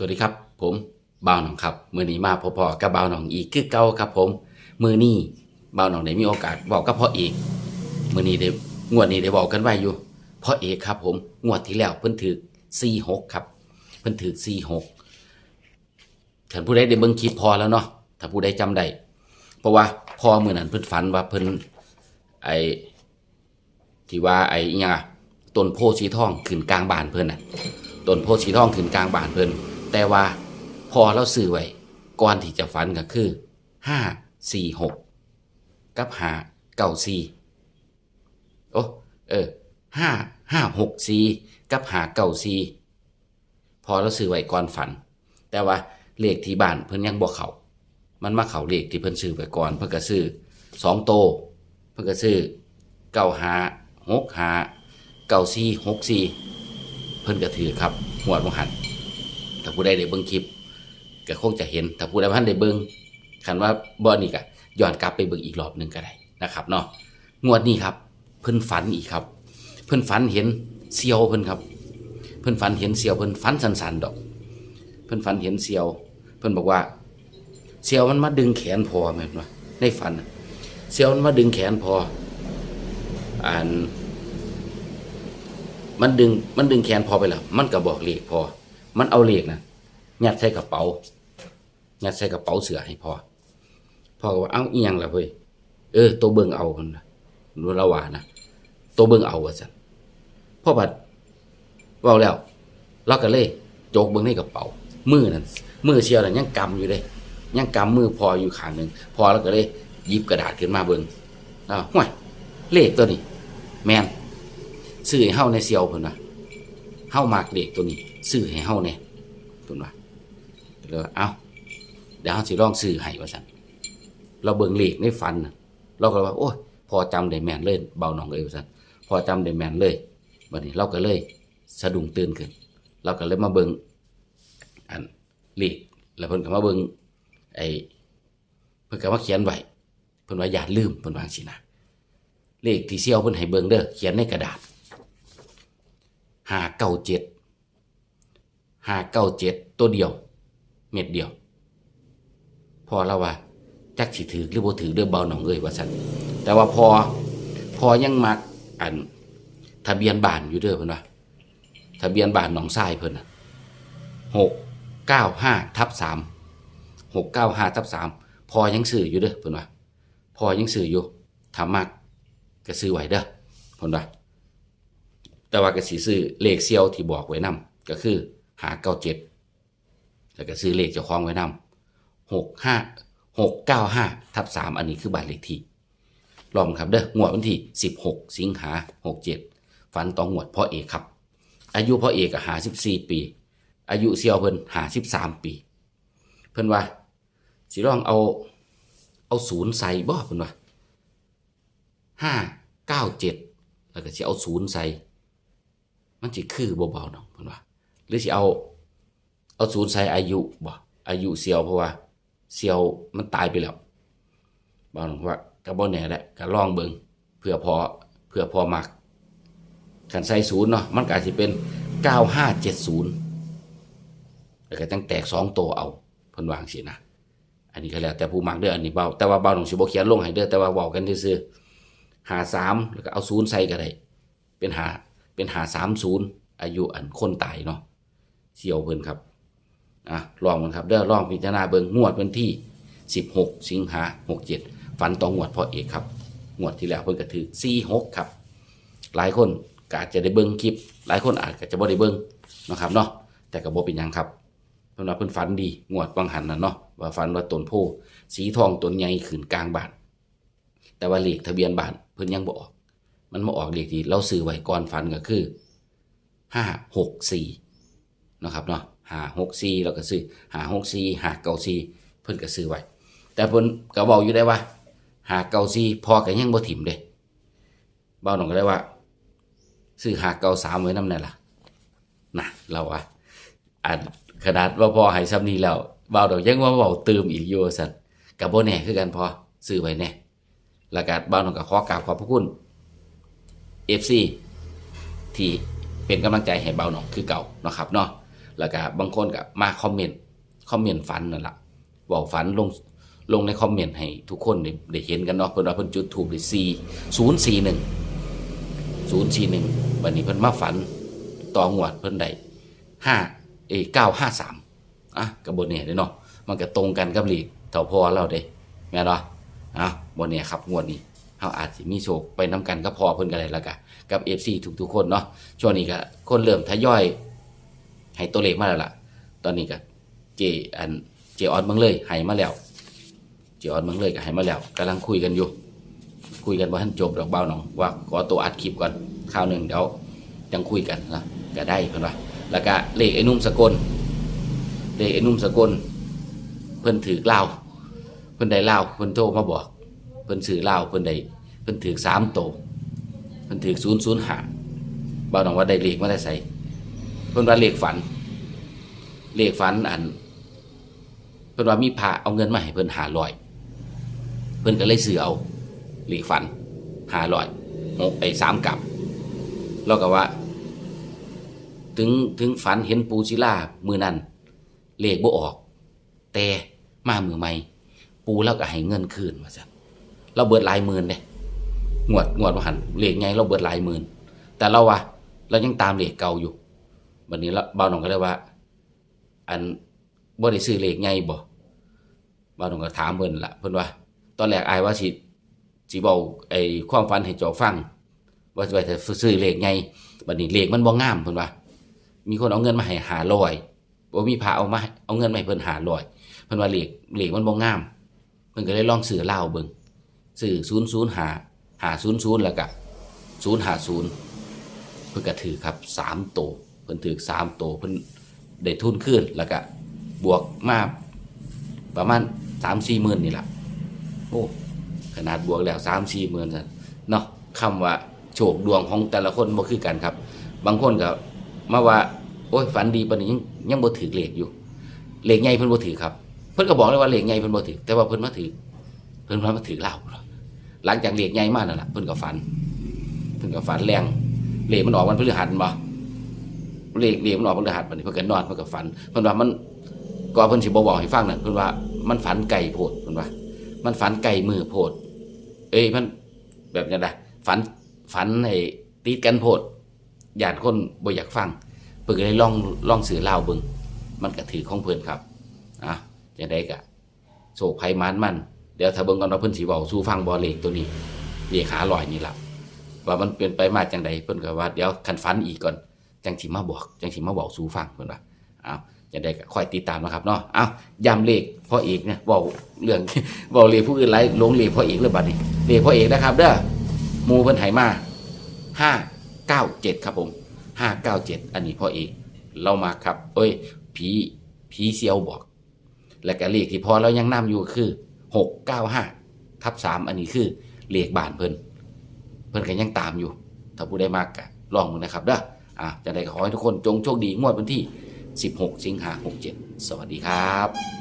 สวัสดีครับ ผมบ่าวหนองครับมือนี้มาพอๆกับบ่าวหนองอีกคือเก่าครับผมมือนี้บ่าวหนองได้มีโอกาสบอกกับพ่อเอกมือนี้ได้งวดนี้ได้บอกกันไว้อยู่พ่อเอกครับ ผมงวดที่แล้วเพิ่นถือสี่หกครับ เพิ่นถือสี่หกท่านผู้ใดได้เบิ่งคลิปพอแล้วเนาะถ้าผู้ใดจำได้เพราะว่าพอมือนั้นเพิ่นฝันว่าเพิ่นไอที่ว่าไออิหยังต้นโพสีทองขึ้นกลางบานเพิ่นน่ะต้นโพสีทองขึ้นกลางบานเพิ่น แต่ว่าพอเราซื้อไว้ก่อนที่จะฝันก็คือห้าสี่หกกับหาเก้าสี่โอ้เออห้าห้าหกสี่กับหาเก้าสี่พอเราซื้อไว้ก่อนฝัน แต่ว่าเลขที่บ้านเพิ่นยังบ่เขามันมาเขาเลขที่เพิ่นซื้อไว้ก่อน เพิ่นก็ซื้อสองโต เพิ่นก็ซื้อเก้าหาหกหาเก้าสี่หกสี่เพิ่นก็ถือครับหัวดมหัน ถ้าผู้ใดได้เบิ่งคลิปก็คงจะเห็น ถ้าผู้ใดพันได้เบิ่งคันว่าบ่นี่ก็ย้อนกลับไปเบิ่งอีกรอบหนึ่งก็ได้นะครับเนาะงวดนี้ครับ เพิ่นฝันอีกครับ เพิ่นฝันเห็นเซียวเพิ่นครับ เพิ่นฝันเห็นเซียวเพิ่นฝันสันๆดอก เพิ่นฝันเห็นเซียว เพิ่นบอกว่าเซียวมันมาดึงแขนพอแม่นว่าในฝันเซียวมันมาดึงแขนพออ่านมันดึงมันดึงแขนพอไปแล้ว มันก็บอกเลขพอ มันเอาเหลขนะยัดใส่กระเป๋ายัดใส่กระเป๋าเสือให้พอพ่อก็ว่าเอ้าอียงละเว้ยเออตัวเบิ่งเอาคนนะรู้ละว่านะตัวเบิ่งเอาว่าซั่นพ่อบัดว้าแล้วเราก็เลยโจกเบิ่งในกระเป๋า มือนั่นมือเชียวนั่นยังกำอยู่เลยยังกำมือพออยู่ข้างหนึ่งพอแล้วก็เลยหยิบกระดาษขึ้นมาเบิ่งอ้าวห่วยเลขตัวนี้ แมนซื้อให้เฮาในเซียวเพิ่นว่าเฮามักเด็กตัวนี้ ซื้อให้เฮาแน่เพิ่นว่าเลยวเอ้าเดี๋ยวเฮาสิลองซื้อให้ว่าซั่นเราเบิ่งเลขในฝันเราก็ว่า โอ้ยพอจำได้แม่นเลยเบาหนองเอ้ยว่าซั่นพอจำได้แม่นเลยบัดนี้เราก็เลยสะดุ้งตื่นขึ้น เราก็เลยมาเบิ่งอันเลขแล้วเพิ่นก็มาเบิ่งไอ้เพิ่นก็มาเขียนไว้เพิ่นว่าอย่าลืมเพิ่นว่าจังซี่นะเลขที่เซี่ยวเพิ่นให้เบิ่งเด้อเขียนในกระดาษห้าเก้าเจ็ด ห้าเก้าเจ็ดตัวเดียว เม็ดเดียว พอแล้วว่าจักสิถือหรือบ่ถือเด้อเบาหนองเอ้ยว่าซั่นแต่ว่าพอพอยังมักอันทะเบียนบ้านอยู่เด้อเพิ่นว่าทะเบียนบ้านหนองทรายเพิ่นน่ะหกเก้าห้าทับสามหกเก้าห้าทับสามพอยังซื้ออยู่เด้อเพิ่นว่าพอยังซื้ออยู่ถามักก็ซื้อไหวเด้อผลว่าแต่ว่าก็สิซื้อเลขเซียวที่บอกไว้นํก็คือ หาเก้าเจ็ดแล้วก็ซื้อเลขเจ้าของไว้นํหกห้าหกเก้าห้าทับสามอันนี้คือบัตรเลขที่ลองครับเด้องวดวันที่สิบหกสิงหาหกเจ็ดฝันตองงวดพ่อเอกครับ อายุพ่อเอกหาสิบสี่ปี อายุเซียวเพิ่นหาสิบสามปี เพิ่นว่าสิลองเอาเอาศูนย์ใส่บ่เพิ่นว่าห้าเก้าเจ็ดแล้วก็สิเอาศูนย์ใส่มันสิคือเบาๆเนาะ หรือสิเอา เอาศูนย์ใส่อายุบ่อายุเซียวเพราะว่าเซียวมันตายไปแล้วบ่าวว่าก็บ่แน่แหละก็ลองเบิงเพื่อพอเพื่อพอมักคันใส่ศูนย์เนาะมันก็อาจสิเป็นเก้าห้าเจ็ดศูนย์แล้วก็ตั้งแตกสองตัวเอาเพิ่นวางสินะอันนี้ก็แล้วแต่ผู้มักเด้ออันนี้เบาแต่ว่าเบาของสิบเขียนลงให้เด้อแต่ว่าเว้ากันซื่อหาสามแล้วก็เอาศูนย์ใส่ก็ได้เป็นหาเป็นหาสามศูนย์อายุอันคนตายเนาะ เสี่ยวเพิ่นครับอะลองมันครับเด้อลองพิจารณาเบิงงวดวันที่สิบหกสิงหาหกเจ็ดฝันต่องวดพ่อเอกครับงวดที่แล้วเพิ่นก็ถือสี่หกครับ หลายคนก็อาจจะได้เบิงคลิป หลายคนอาจจะบ่ได้เบิงนะครับเนาะแต่ก็บ่เป็นหยังครับเพิ่นว่าเพิ่นฝันดีงวดบางหันน่ะเนาะว่าฝันว่าต้นโพสีทองต้นใหญ่ขึ้นกลางบ้านแต่ว่าเลขทะเบียนบ้านเพิ่นยังบ่ออก มันมาออกเลขที่เราซื้อไว้ก่อนฝันก็คือห้าหกสี่ นะครับเนาะหาหกสี่เราก็ซื้อหาหกสี่ห้าเก้าสี่เพิ่นก็ซื้อไว้ แต่เพิ่นก็บอกอยู่ได้ว่า หาเก้าสี่พอก็ยังบ่ถิ่มเด้เบ้าหนองก็ได้ว่า ซื้อหาเก้าสามไว้น้ำนั่นล่ะนะเราอะอ่านขนาดว่าพอให้ซ้ำนี้แล้วเบาดอกยังว่าเบาเติมอีกอยู่สั่นกับโบแน่คือกันพอซื้อไว้แน่ล้วก็บ้านนองก็ขอกราบขอบพระคุณ FC ที่เป็นกำลังใจให้เบาหนองคือเก่านะครับเนาะ แล้วก็บางคนก็มาคอมเมนต์คอมเมนต์ฝันนั่นละบอกฝันลงลงในคอมเมนต์ให้ทุกคนได้ไดเห็นกันเนาะเพิ่นว่าเพิ่นจุดถูกได้4 041 041วันนี้เพิ่นมาฝันต่องวดเพิ่นได้5เอ้ย953อะก็บ่แน่เด้เนาะมันก็ตรงกันกับเลขเท่าพอเราเด้แม่นบ่อะบ่แน่ครับงวดนี้เฮาอาจสิมีโชคไปนํกันกับพอเพิ่นก็ได้แล้วก็กับ FC ทุกๆคนเนาะช่วงนี้ก็คนเริ่มทยอย ให้ตัวเลขมาแล้วล่ะ ตอนนี้ก็เจอันเจออนเมืองเลยให้มาแล้ว เจออนเมืองเลยก็ให้มาแล้วกำลังคุยกันอยู่ คุยกันว่าท่านจบดอกเบ้าหนองว่าขอตัวอัดคลิปก่อนคราวหนึ่งเดี๋ยวยังคุยกันนะก็ได้เพิ่นว่าแล้วก็เลขไอ้นุ่มสกลเลขไอ้นุ่มสกลเพิ่นถือเหล้าเพิ่นได้เหล้าเพิ่นโทรมาบอก เพิ่นซื้อเหล้าเพิ่นได้เพิ่นถือสามโตเพิ่นถือศูนย์ศูนย์หาเบ้าหนองว่าได้เลขมาได้ใส่ พิ่นว่าเลขฝัน เลขฝันอันเพิ่นว่ามีพระเอาเงินมาให้เพิ่นหาร้อย เพิ่นก็เลยซื้อเอาเลขฝันหาร้อยหกไอ้สามกับแล้วก็ว่า ถึงถึงฝันเห็นปูศิลามือนั้นเลขบ่ออก แต่มามือใหม่ปูแล้วก็ให้เงินคืนมาซะเราเบิดหลายหมื่นเด้งวดงวดว่าหันเลขไงเราเบิดหลายหมื่นแต่เราว่าเรายังตามเลขเก่าอยู่ วันนี้เราเบาหนองก็เลยว่า อันบ่ได้ซื้อเลขไงบ่บ่าวหนองก็ถามเพิ่นละเพิ่นว่า ตอนแรกอายว่าสิสิเว้าไอ้ความฝันให้เจ้าฟัง ว่าสิไปซื้อเลขไงบัดนี้เลขมันบ่งามเพิ่นว่า มีคนเอาเงินมาให้หาร้อยบ่มีพระเอามาเอาเงินมาให้เพิ่นหาร้อยเพิ่นว่าเลขเลขมันบ่งาม เพิ่นก็เลยลองซื้อเหล้าเบิ่งซื้อ005 500แล้วก็050เพิ่นก็ถือครับ3โตว พิ่นถือ3โตเพิ่นได้ทุนขึ้นแล้วก็บวกมาประมาณสามสี่หมื่นนี่แหละโอ้ขนาดบวกแล้วสามสี่หมื่นเนาะคำว่าโชคดวงของแต่ละคนบ่คือกันครับ บางคนก็มาว่า โอ้ยฝันดีปานนี้ยังยังบ่ถือเลขอยู่เลขใหญ่เพิ่นบ่ถือครับ เพิ่นก็บอกเลยว่าเลขใหญ่เพิ่นบ่ถือแต่ว่าเพิ่นมาถือเพิ่นมาถือเหล้าหลังจากเลขใหญ่มากนั่นแหละเพิ่นก็ฝัน เพิ่นก็ฝันแรงเลขมันออกวันพฤหัสบ่ เลขเลขมันออกพฤหัสบัดนี้เพิ่นก็นอนเพิ่นก็ฝันเพิ่นว่ามันก็เพิ่นสิบ่บอกให้ฟังนั่นเพิ่นว่ามันฝันไก่โพดเพิ่นว่า มันฝันไก่มือโพด เอ้ยมันแบบนี้นะฝันฝันไอ้ติดกันโพดญาติคนบ่อยากฟังเพิ่นก็เลยลองลองสื่อเล่าเบิ่งมันก็ถือของเพิ่นครับอะจังได๋ก็โศกภัยมานมันเดี๋ยวถ้าเบิ่งก่อนว่าเพิ่นสิเว้าสู่ฟังบ่เลขตัวนี้เลขาลอยนี่ล่ะว่ามันเป็นไปมาจังใดเพิ่นก็ว่าเดี๋ยวคันฝันอีกก่อน จังสิมาบอก จังสิมาบอกสู่ฟังเพิ่นว่าอ้าวจะได้คอยติดตามนะครับเนาะอ้าวย้ำเลขพ่อเอกเนี่ยบอกเรื่องบอกเลขผู้อื่นไรลงเลขพ่อเอกเรื่องบัดนี้เลขพ่อเอกนะครับ เด้อมูเพิ่นไหมาห้าเก้าเจ็ดครับผมห้าเก้าเจ็ดอันนี้พ่อเอกเรามาครับ เอ้ยผีผีเซียวบอก แล้วก็เลขที่พอเรายังนํอยู่คือหกเก้าห้าทับสามอันนี้คือเลขบานเพิ่นเพิ่นก็ยังตามอยู่ ถ้าผู้ได้มากก็ลองมึงนะครับเด้อ อะจะได้ขอให้ทุกคนจงโชคดีงวดวันที่ 16 สิงหาคม67 สวัสดีครับ